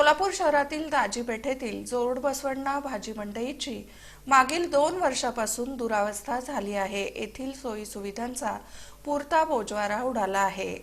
सोलापूर शहरातील दाजी पेठेतील जोड बसवण्णा भाजी मंडईची मागील दोन वर्षापासून दुरावस्था झाली आहे. येथील सोयी सुविधांचा पुरता बोजवारा उडाला आहे.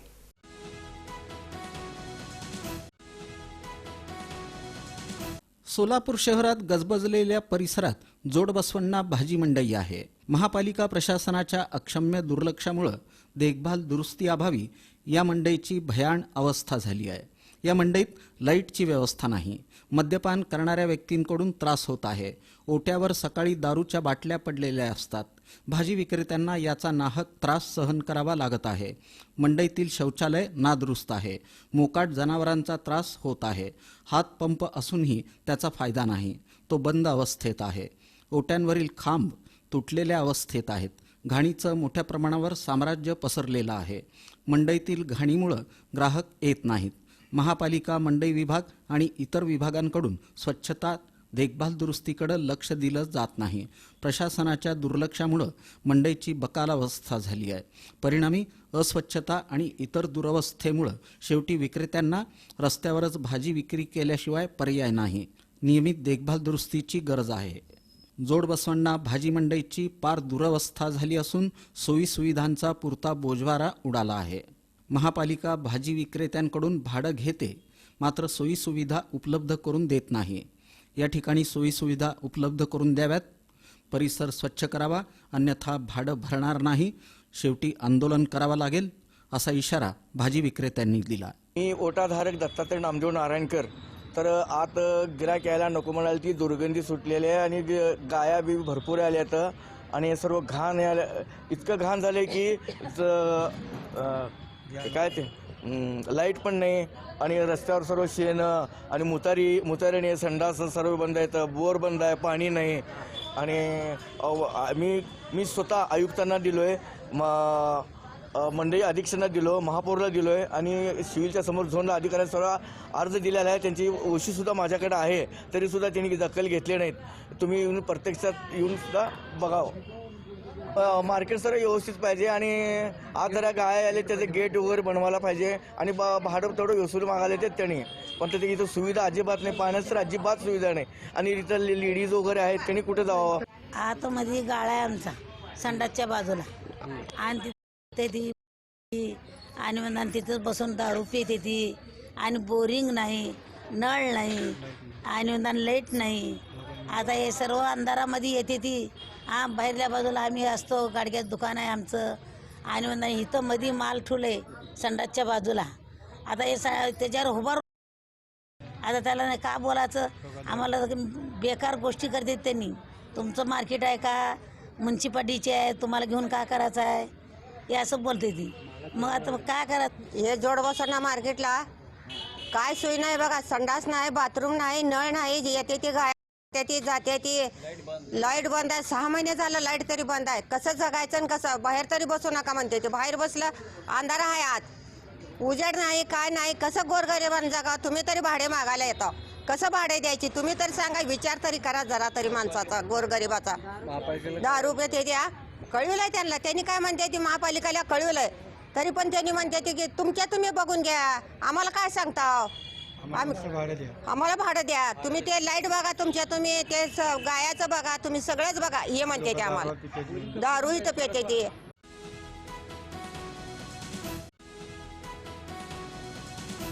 सोलापूर शहरात गजबजलेल्या परिसरात जोडबसवण्णा भाजी मंडई आहे. महापालिका प्रशासनाच्या अक्षम्य दुर्लक्षामुळं देखभाल दुरुस्ती अभावी या मंडईची भयाण अवस्था झाली आहे. या मंडईत लाईटची व्यवस्था नाही. मद्यपान करणाऱ्या व्यक्तींकडून त्रास होत आहे. ओट्यावर सकाळी दारूच्या बाटल्या पडलेल्या असतात. भाजी विक्रेत्यांना याचा नाहक त्रास सहन करावा लागत आहे. मंडईतील शौचालय नादुरुस्त आहे. मोकाट जनावरांचा त्रास होत आहे. हातपंप असूनही त्याचा फायदा नाही. तो बंद अवस्थेत आहे. ओट्यांवरील खांब तुटलेल्या अवस्थेत आहेत. घाणीचं मोठ्या प्रमाणावर साम्राज्य पसरलेलं आहे. मंडईतील घाणीमुळं ग्राहक येत नाहीत. महापालिका मंडई विभाग आणि इतर विभागांकडून स्वच्छता देखभाल दुरुस्तीकडे लक्ष दिलं जात नाही. प्रशासनाच्या दुर्लक्षामुळं मंडईची बकालावस्था झाली आहे. परिणामी अस्वच्छता आणि इतर दुरवस्थेमुळं शेवटी विक्रेत्यांना रस्त्यावरच भाजी विक्री केल्याशिवाय पर्याय नाही. नियमित देखभाल दुरुस्तीची गरज आहे. जोडबसवांना भाजी मंडईची पार दुरवस्था झाली असून सोयीसुविधांचा पुरता बोजवारा उडाला आहे. महापालिका भाजी विक्रेत्यांकडून भाडं घेते मात्र सोयीसुविधा उपलब्ध करून देत नाही. या ठिकाणी सोयीसुविधा उपलब्ध करून द्याव्यात. परिसर स्वच्छ करावा अन्यथा भाडं भरणार नाही. शेवटी आंदोलन करावं लागेल असा इशारा भाजी विक्रेत्यांनी दिला. मी ओटाधारक दत्तात्रय नामदेव नारायणकर. तर आत गिराक यायला नको म्हणाल ती दुर्गंधी सुटलेली आहे आणि ग- गाया बी भरपूर आल्यात आणि सर्व घाण यायला इतकं घाण झालं की ज- ते काय ते? लाइट पण नाही आणि रस्त्यावर सर्व शेण आणि मुतारी मुतारीने संडास सर्व बंद आहेत. बोर बंद आहे पाणी नाही. आणि मी मी स्वतः आयुक्तांना दिलो आहे म मंडळी मंडई अधीक्षकांना दिलो महापौरला दिलो आहे आणि सिव्हिलच्या समोर झोनला अधिकाऱ्यांना सर्व अर्ज दिलेला आहे. त्यांची ओशीसुद्धा माझ्याकडे आहे. तरीसुद्धा त्यांनी दखल घेतली नाहीत. तुम्ही येऊन प्रत्यक्षात येऊन सुद्धा बघावं. मार्केट सर्व व्यवस्थित पाहिजे आणि आज जरा गाय आले त्याचे गेट वगैरे बनवायला पाहिजे आणि बा भाडं तेवढं वसूल मागायला येतात त्यांनी. पण त्याची इथं सुविधा अजिबात नाही पाण्यास तर अजिबात सुविधा नाही. आणि इथं लेडीज वगैरे आहेत त्यांनी कुठे जावं? आतमध्ये गाळा आहे आमचा संडासच्या बाजूला. आणि तिथे ती आणि म्हणून तिथं बसून दारू पिते ती. आणि बोरिंग नाही नळ नाही आणि म्हणून लाइट नाही. आता हे सर्व अंधारामध्ये येते ती. हा बाहेरल्या बाजूला आम्ही असतो गाडग्यात दुकान आहे आमचं. आणि नाही इथं मध्ये माल ठुले संडासच्या बाजूला. आता हे सा त्याच्यावर उभार आता त्याला नाही का बोलायचं? आम्हाला बेकार गोष्टी करतात त्यांनी. तुमचं मार्केट आहे का? म्युन्सिपाल्टीचे आहे तुम्हाला घेऊन का करायचं आहे? हे असं बोलते ती. मग आता काय करा हे जोड बसवणं मार्केटला. काय सोय नाही बघा संडास नाही बाथरूम नाही नळ नाही येते ते गाय येते ती जाते ती लाइट बंद आहे. सहा महिने झालं लाइट तरी बंद आहे. कसं जगायचं आणि कसं? बाहेर तरी बसू नका म्हणते ते. बाहेर बसलं अंधार आहे आत उजेड नाही काय नाही कसं गोरगरिबांना जगा? तुम्ही तरी भाडे मागायला येतो. कसं भाडे द्यायची? तुम्ही तरी सांगा विचार तरी करा जरा तरी माणसाचा गोरगरिबाचा. दहा रुपये ते द्या. कळविलंय त्यांना. त्यांनी काय म्हणते? ती महापालिकेला कळवलंय. तरी पण त्यांनी म्हणते ती की तुमच्या तुम्ही बघून घ्या. आम्हाला काय सांगता? आम्ही आम्हाला भाडं द्या. तुम्ही ते लाइट बघा तुमच्या तुम्ही ते गायाचं बघा तुम्ही सगळंच बघा. हे म्हणते ते आम्हाला. दारू इथं पेते ते.